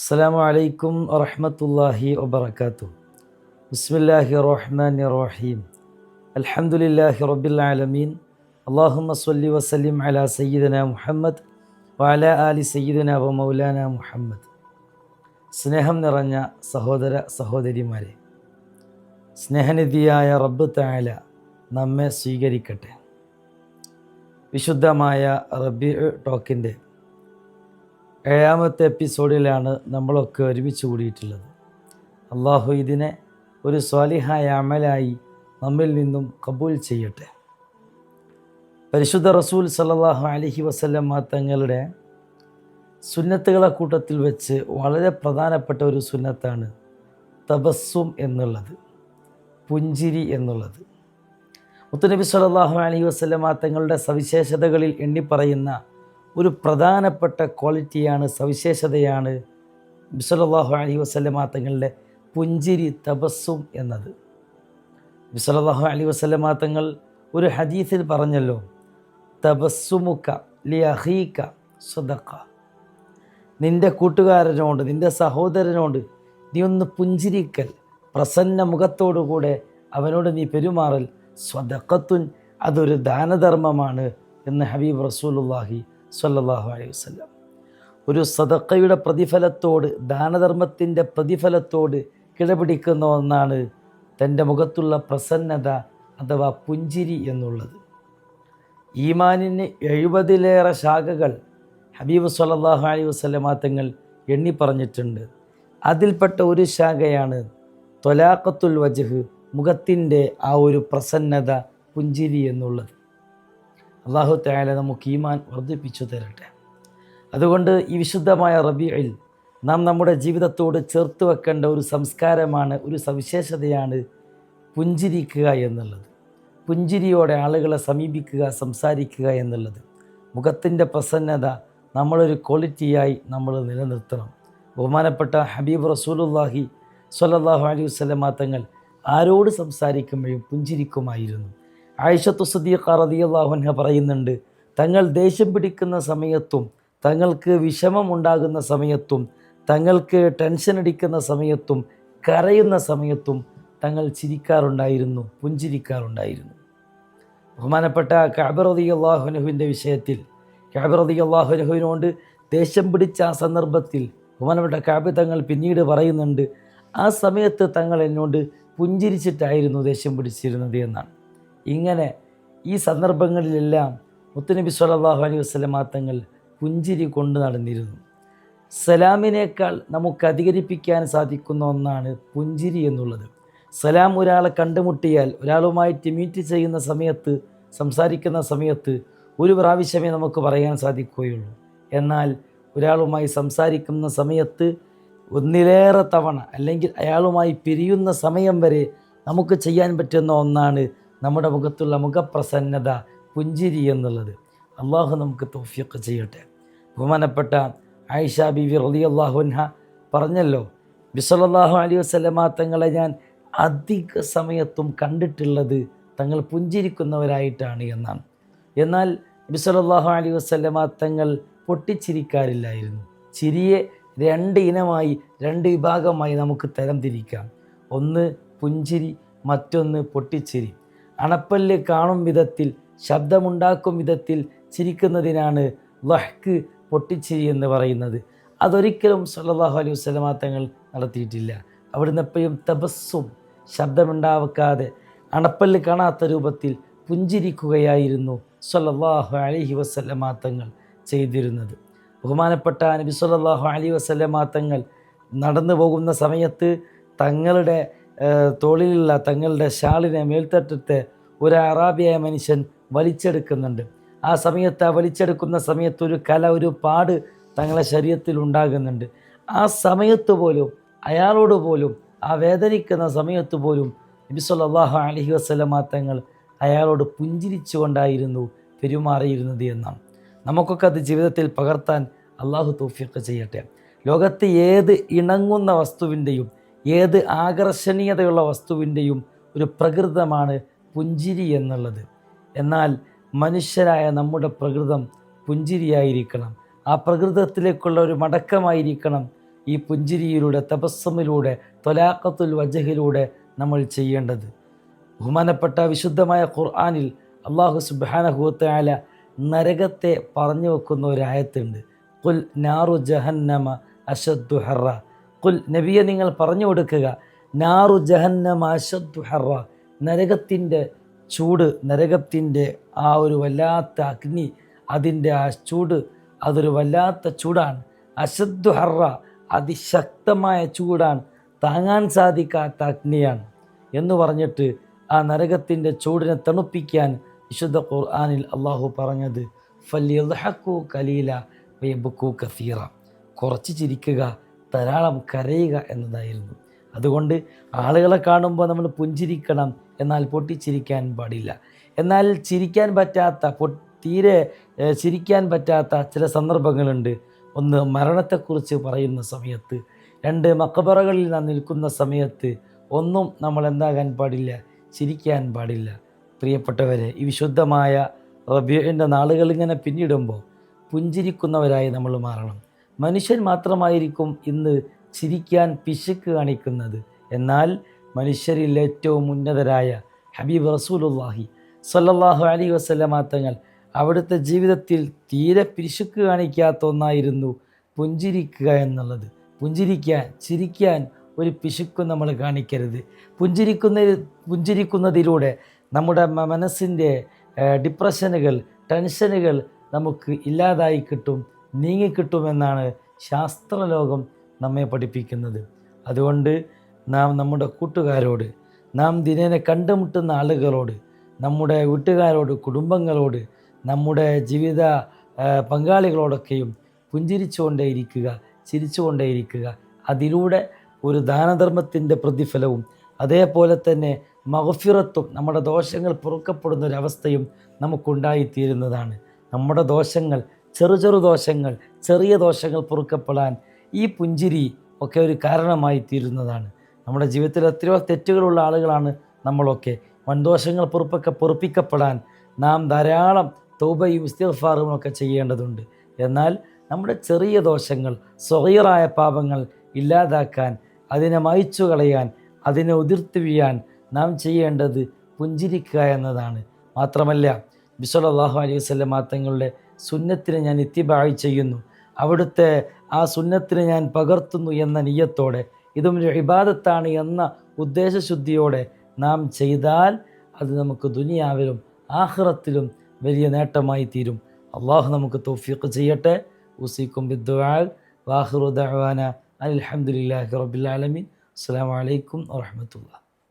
അസ്സലാമു അലൈക്കും വറഹമത്തല്ലാഹി വബർക്കാത്തു ബിസ്മില്ലാഹി റഹ്മാൻ റഹീം. അലഹമുല്ലാഹി റബിൾമീൻ അള്ളാഹു സല്ലി വസ്ലിം അല സയ്യിദന മുഹമ്മദ് വാല അലി സയ്യിദന വ മൗലാന മുഹമ്മദ്. സ്നേഹം നിറഞ്ഞ സഹോദര സഹോദരിമാരെ സ്നേഹനിധിയായ റബ്ബ് തായാല നമ്മെ സ്വീകരിക്കട്ടെ. വിശുദ്ധമായ റബ്ബി ടോക്കിന്റെ ഏഴാമത്തെ എപ്പിസോഡിലാണ് നമ്മളൊക്കെ ഒരുമിച്ച് കൂടിയിട്ടുള്ളത്. അള്ളാഹു ഇതിനെ ഒരു സ്വാലിഹായ അമലായി നമ്മിൽ നിന്നും കബൂൽ ചെയ്യട്ടെ. പരിശുദ്ധ റസൂൽ സല്ലല്ലാഹു അലൈഹി വസല്ലം തങ്ങളുടെ സുന്നത്തുകളെ കൂട്ടത്തിൽ വെച്ച് വളരെ പ്രധാനപ്പെട്ട ഒരു സുന്നത്താണ് തപസ്സും എന്നുള്ളത് പുഞ്ചിരി എന്നുള്ളത്. മുത്തുനബി സല്ലല്ലാഹു അലഹി വസല്ലം തങ്ങളുടെ സവിശേഷതകളിൽ എണ്ണിപ്പറയുന്ന ഒരു പ്രധാനപ്പെട്ട ക്വാളിറ്റിയാണ് സവിശേഷതയാണ് ബിസലല്ലാഹു അലി വസ്ലമ തങ്ങളുടെ പുഞ്ചിരി തപസ്സും എന്നത്. ബിസലല്ലാഹു അലി വസ്ലമ തങ്ങൾ ഒരു ഹദീസിൽ പറഞ്ഞല്ലോ തപസ്സുമുക്ക ലി അഹീക്ക സ്വതക്ക നിന്റെ കൂട്ടുകാരനോട് നിന്റെ സഹോദരനോട് നീ ഒന്ന് പുഞ്ചിരിക്കൽ പ്രസന്ന മുഖത്തോടുകൂടെ അവനോട് നീ പെരുമാറൽ സ്വതക്കത്തുൻ അതൊരു ദാനധർമ്മമാണ് എന്ന് ഹബീബ് റസൂലുല്ലാഹി സല്ലല്ലാഹു അലൈഹി വസ്ലം ഒരു സദക്കയുടെ പ്രതിഫലത്തോട് ദാനധർമ്മത്തിന്റെ പ്രതിഫലത്തോട് കിടപിടിക്കുന്ന ഒന്നാണ് തന്റെ മുഖത്തുള്ള പ്രസന്നത അഥവാ പുഞ്ചിരി എന്നുള്ളത്. ഈമാനിന് എഴുപതിലേറെ ശാഖകൾ ഹബീബ് സല്ലാഹു അലൈഹി വസല്ലമ തങ്ങൾ എണ്ണി പറഞ്ഞിട്ടുണ്ട്. അതിൽപ്പെട്ട ഒരു ശാഖയാണ് തൊലാഖത്തുൽ വജഹ് മുഖത്തിന്റെ ആ ഒരു പ്രസന്നത പുഞ്ചിരി എന്നുള്ളത്. അള്ളാഹു തായാല നമുക്ക് ഈമാൻ വർദ്ധിപ്പിച്ചു തരട്ടെ. അതുകൊണ്ട് ഈ വിശുദ്ധമായ റബിയിൽ നാം നമ്മുടെ ജീവിതത്തോട് ചേർത്ത് വെക്കേണ്ട ഒരു സംസ്കാരമാണ് ഒരു സവിശേഷതയാണ് പുഞ്ചിരിക്കുക എന്നുള്ളത്. പുഞ്ചിരിയോടെ ആളുകളെ സമീപിക്കുക സംസാരിക്കുക എന്നുള്ളത്. മുഖത്തിന്റെ പ്രസന്നത നമ്മളൊരു ക്വാളിറ്റിയായി നമ്മൾ നിലനിർത്തണം. ബഹുമാനപ്പെട്ട ഹബീബ് റസൂലുല്ലാഹി സ്വല്ലല്ലാഹു അലൈഹി വസല്ലമ തങ്ങൾ ആരോട് സംസാരിക്കുമ്പോഴും പുഞ്ചിരിക്കുമായിരുന്നു. ആയിഷത്തു സദീഖ റളിയല്ലാഹുഅൻഹ പറയുന്നുണ്ട് തങ്ങൾ ദേഷ്യം പിടിക്കുന്ന സമയത്തും തങ്ങൾക്ക് വിഷമമുണ്ടാകുന്ന സമയത്തും തങ്ങൾക്ക് ടെൻഷൻ അടിക്കുന്ന സമയത്തും കരയുന്ന സമയത്തും തങ്ങൾ ചിരിക്കാറുണ്ടായിരുന്നു പുഞ്ചിരിക്കാറുണ്ടായിരുന്നു. ബഹുമാനപ്പെട്ട കാബറതി അള്ളാഹുനഹുവിന്റെ വിഷയത്തിൽ കാബറതി അള്ളാഹുനഹുവിനോട് ദേഷ്യം പിടിച്ച ആ സന്ദർഭത്തിൽ ബഹുമാനപ്പെട്ട കാബി തങ്ങൾ പിന്നീട് പറയുന്നുണ്ട് ആ സമയത്ത് തങ്ങൾ എന്നോട് പുഞ്ചിരിച്ചിട്ടായിരുന്നു ദേഷ്യം പിടിച്ചിരുന്നത് എന്നാണ്. ഇങ്ങനെ ഈ സന്ദർഭങ്ങളിലെല്ലാം മുത്തുനബി സ്വല്ലല്ലാഹു അലൈഹി വസല്ലമ തങ്ങൾ പുഞ്ചിരി കൊണ്ട് നടന്നിരുന്നു. സലാമിനേക്കാൾ നമുക്ക് അധികരിപ്പിക്കാൻ സാധിക്കുന്ന ഒന്നാണ് പുഞ്ചിരി എന്നുള്ളത്. സലാം ഒരാളെ കണ്ടുമുട്ടിയാൽ ഒരാളുമായിട്ട് മീറ്റ് ചെയ്യുന്ന സമയത്ത് സംസാരിക്കുന്ന സമയത്ത് ഒരു പ്രാവശ്യമേ നമുക്ക് പറയാൻ സാധിക്കുകയുള്ളൂ. എന്നാൽ ഒരാളുമായി സംസാരിക്കുന്ന സമയത്ത് ഒന്നിലേറെ തവണ അല്ലെങ്കിൽ അയാളുമായി പിരിയുന്ന സമയം വരെ നമുക്ക് ചെയ്യാൻ പറ്റുന്ന ഒന്നാണ് നമ്മുടെ മുഖത്തുള്ള മുഖപ്രസന്നത പുഞ്ചിരി എന്നുള്ളത്. അള്ളാഹു നമുക്ക് തോഫിയൊക്കെ ചെയ്യട്ടെ. ബഹുമാനപ്പെട്ട ആയിഷ ബിവി റലി അള്ളാഹുൻഹ പറഞ്ഞല്ലോ ബിസലല്ലാഹു അലി വസ്ലമ തങ്ങളെ ഞാൻ അധിക സമയത്തും കണ്ടിട്ടുള്ളത് തങ്ങൾ പുഞ്ചിരിക്കുന്നവരായിട്ടാണ് എന്നാണ്. എന്നാൽ ബിസലല്ലാഹു അലി വസ്ലമ തങ്ങൾ പൊട്ടിച്ചിരിക്കാറില്ലായിരുന്നു ചിരിയെ രണ്ട് ഇനമായി രണ്ട് വിഭാഗമായി നമുക്ക് തരംതിരിക്കാം ഒന്ന് പുഞ്ചിരി മറ്റൊന്ന് പൊട്ടിച്ചിരി. അണപ്പല്ല് കാണും വിധത്തിൽ ശബ്ദമുണ്ടാക്കും വിധത്തിൽ ചിരിക്കുന്നതിനാണ് വഹ്ക്ക് പൊട്ടിച്ചിരി എന്ന് പറയുന്നത്. അതൊരിക്കലും സല്ലാഹു അലൈഹി വസല്ലമ തങ്ങൾ നടത്തിയിട്ടില്ല. അവിടുന്ന് എപ്പോഴും തപസ്സും ശബ്ദമുണ്ടാക്കാതെ അണപ്പല്ല് കാണാത്ത രൂപത്തിൽ പുഞ്ചിരിക്കുകയായിരുന്നു സല്ലാഹു അലഹി വസല്ലമ തങ്ങൾ ചെയ്തിരുന്നത്. ബഹുമാനപ്പെട്ട നബി സല്ലാഹു അലി വസല്ലമ തങ്ങൾ നടന്നു പോകുന്ന സമയത്ത് തങ്ങളുടെ തോളിലുള്ള തങ്ങളുടെ ഷാളിനെ മേൽത്തട്ടത്തെ ഒരു അറാബിയായ മനുഷ്യൻ വലിച്ചെടുക്കുന്നുണ്ട്. ആ സമയത്ത് ആ വലിച്ചെടുക്കുന്ന സമയത്ത് ഒരു കല ഒരു പാട് തങ്ങളെ ശരീരത്തിൽ ഉണ്ടാകുന്നുണ്ട്. ആ സമയത്ത് പോലും അയാളോട് പോലും ആ വേദനിക്കുന്ന സമയത്ത് പോലും നബി സല്ലല്ലാഹു അലൈഹി വസല്ലമ തങ്ങൾ അയാളോട് പുഞ്ചിരിച്ചുകൊണ്ടായിരുന്നു പെരുമാറിയിരുന്നത് എന്നാണ്. നമുക്കൊക്കെ അത് ജീവിതത്തിൽ പകർത്താൻ അള്ളാഹു തൗഫീഖ് ചെയ്യട്ടെ. ലോകത്ത് ഏത് ഇണങ്ങുന്ന വസ്തുവിന്റെയും ഏത് ആകർഷണീയതയുള്ള വസ്തുവിന്റെയും ഒരു പ്രകൃതമാണ് പുഞ്ചിരി എന്നുള്ളത്. എന്നാൽ മനുഷ്യരായ നമ്മുടെ പ്രകൃതം പുഞ്ചിരിയായിരിക്കണം. ആ പ്രകൃതത്തിലേക്കുള്ള ഒരു മടക്കമായിരിക്കണം ഈ പുഞ്ചിരിയിലൂടെ തപസ്സമിലൂടെ തൊലാക്കത്തുൽ വജഹിലൂടെ നമ്മൾ ചെയ്യേണ്ടത്. ബഹുമാനപ്പെട്ട വിശുദ്ധമായ ഖുർആാനിൽ അള്ളാഹു സുബാനഹുത്തായ നരകത്തെ പറഞ്ഞു വെക്കുന്ന ഒരു ആയത്തുണ്ട്. കുൽ നാറു ജഹന്നമ അഷദ്ദു ഹറ കുൽ നബിയെ നിങ്ങൾ പറഞ്ഞു കൊടുക്കുക. നാറു ജഹന്നമ അഷദ്ദു ഹറ. നരകത്തിന്റെ ചൂട് നരകത്തിന്റെ ആ ഒരു വല്ലാത്ത അഗ്നി അതിന്റെ ആ ചൂട് അതൊരു വല്ലാത്ത ചൂടാണ്. അശദ്ദു ഹറ അതിശക്തമായ ചൂടാണ്. താങ്ങാൻ സാധിക്കാത്ത അഗ്നിയാണ്. എന്ന് പറഞ്ഞിട്ട് ആ നരകത്തിന്റെ ചൂടിനെ തണുപ്പിക്കാൻ വിശുദ്ധ ഖുർആാനിൽ അള്ളാഹു പറഞ്ഞത് ഫല്യഹക്കു കലീല വെയ്ബുക്കു കസീറ. കുറച്ച് ചിരിക്കുക ധാരാളം കരയുക എന്നതായിരുന്നു. അതുകൊണ്ട് ആളുകളെ കാണുമ്പോൾ നമ്മൾ പുഞ്ചിരിക്കണം എന്നാൽ പൊട്ടിച്ചിരിക്കാൻ പാടില്ല. എന്നാൽ ചിരിക്കാൻ പറ്റാത്ത തീരെ ചിരിക്കാൻ പറ്റാത്ത ചില സന്ദർഭങ്ങളുണ്ട്. ഒന്ന് മരണത്തെക്കുറിച്ച് പറയുന്ന സമയത്ത് രണ്ട് മക്കബറകളിൽ നാം നിൽക്കുന്ന സമയത്ത് ഒന്നും നമ്മൾ എന്താകാൻ പാടില്ല ചിരിക്കാൻ പാടില്ല. പ്രിയപ്പെട്ടവരെ ഈ വിശുദ്ധമായ റബിയുടെ നാളുകൾ ഇങ്ങനെ പിന്നിടുമ്പോൾ പുഞ്ചിരിക്കുന്നവരായി നമ്മൾ മാറണം. മനുഷ്യൻ മാത്രമായിരിക്കും ഇന്ന് ചിരിക്കാൻ പിശുക്ക് കാണിക്കുന്നത്. എന്നാൽ മനുഷ്യരിൽ ഏറ്റവും ഉന്നതരായ ഹബീബ് റസൂലുല്ലാഹി സല്ലാഹു അലി വസല്ലമ തങ്ങൾ അവിടുത്തെ ജീവിതത്തിൽ തീരെ പിശുക്ക് കാണിക്കാത്ത ഒന്നായിരുന്നു പുഞ്ചിരിക്കുക എന്നുള്ളത്. പുഞ്ചിരിക്കാൻ ചിരിക്കാൻ ഒരു പിശുക്കും നമ്മൾ കാണിക്കരുത്. പുഞ്ചിരിക്കുന്ന പുഞ്ചിരിക്കുന്നതിലൂടെ നമ്മുടെ മനസ്സിന്റെ ഡിപ്രഷനുകൾ ടെൻഷനുകൾ നമുക്ക് ഇല്ലാതായി കിട്ടും. നീങ്ങിക്കിട്ടുമെന്നാണ് ശാസ്ത്രലോകം നമ്മെ പഠിപ്പിക്കുന്നത്. അതുകൊണ്ട് നാം നമ്മുടെ കൂട്ടുകാരോട് നാം ദിനേനെ കണ്ടുമുട്ടുന്ന ആളുകളോട് നമ്മുടെ വീട്ടുകാരോട് കുടുംബങ്ങളോട് നമ്മുടെ ജീവിത പങ്കാളികളോടൊക്കെയും പുഞ്ചിരിച്ചുകൊണ്ടേയിരിക്കുക ചിരിച്ചുകൊണ്ടേയിരിക്കുക. അതിലൂടെ ഒരു ദാനധർമ്മത്തിന്റെ പ്രതിഫലവും അതേപോലെ തന്നെ മഹഫിറത്തും നമ്മുടെ ദോഷങ്ങൾ പൊറുക്കപ്പെടുന്ന ഒരവസ്ഥയും നമുക്കുണ്ടായിത്തീരുന്നതാണ്. നമ്മുടെ ദോഷങ്ങൾ ചെറു ചെറു ദോഷങ്ങൾ ചെറിയ ദോഷങ്ങൾ പൊറുക്കപ്പെടാൻ ഈ പുഞ്ചിരി ഒക്കെ ഒരു കാരണമായി തീരുന്നതാണ്. നമ്മുടെ ജീവിതത്തിൽ എത്രയോ തെറ്റുകളുള്ള ആളുകളാണ് നമ്മളൊക്കെ. വൻദോഷങ്ങൾ പൊറുപ്പൊക്കെ പൊറുപ്പിക്കപ്പെടാൻ നാം ധാരാളം തൗബയും ഇസ്തിഫാറും ഒക്കെ ചെയ്യേണ്ടതുണ്ട്. എന്നാൽ നമ്മുടെ ചെറിയ ദോഷങ്ങൾ സ്വകീറായ പാപങ്ങൾ ഇല്ലാതാക്കാൻ അതിനെ മായ്ച്ചു കളയാൻ അതിനെ ഉതിർത്തുവിയാൻ നാം ചെയ്യേണ്ടത് പുഞ്ചിരിക്കുക എന്നതാണ്. മാത്രമല്ല ബിസ്വല്ലാഹു അലൈഹി വസല്ലം തങ്ങളുടെ സുന്നത്തിനെ ഞാൻ ഇത്തിബായി ചെയ്യുന്നു. അവിടുത്തെ ആ സുന്നത്തിനെ ഞാൻ പകർത്തുന്നു എന്ന നിയ്യത്തോടെ ഇതും ഒരു ഇബാദത്താണ് എന്ന ഉദ്ദേശശുദ്ധിയോടെ നാം ചെയ്താൽ അത് നമുക്ക് ദുനിയാവിലും ആഹ്റത്തിലും വലിയ നേട്ടമായി തീരും. അള്ളാഹു നമുക്ക് തോഫിക്ക് ചെയ്യട്ടെ. ഉസിക്കും ബിദ്ദുആൽ വാഹിറു അലഹമുല്ലാഹി റബ്ബിൽ ആലമീൻ. അസ്സലാമു അലൈക്കും വറഹ്മത്തുള്ളാഹി.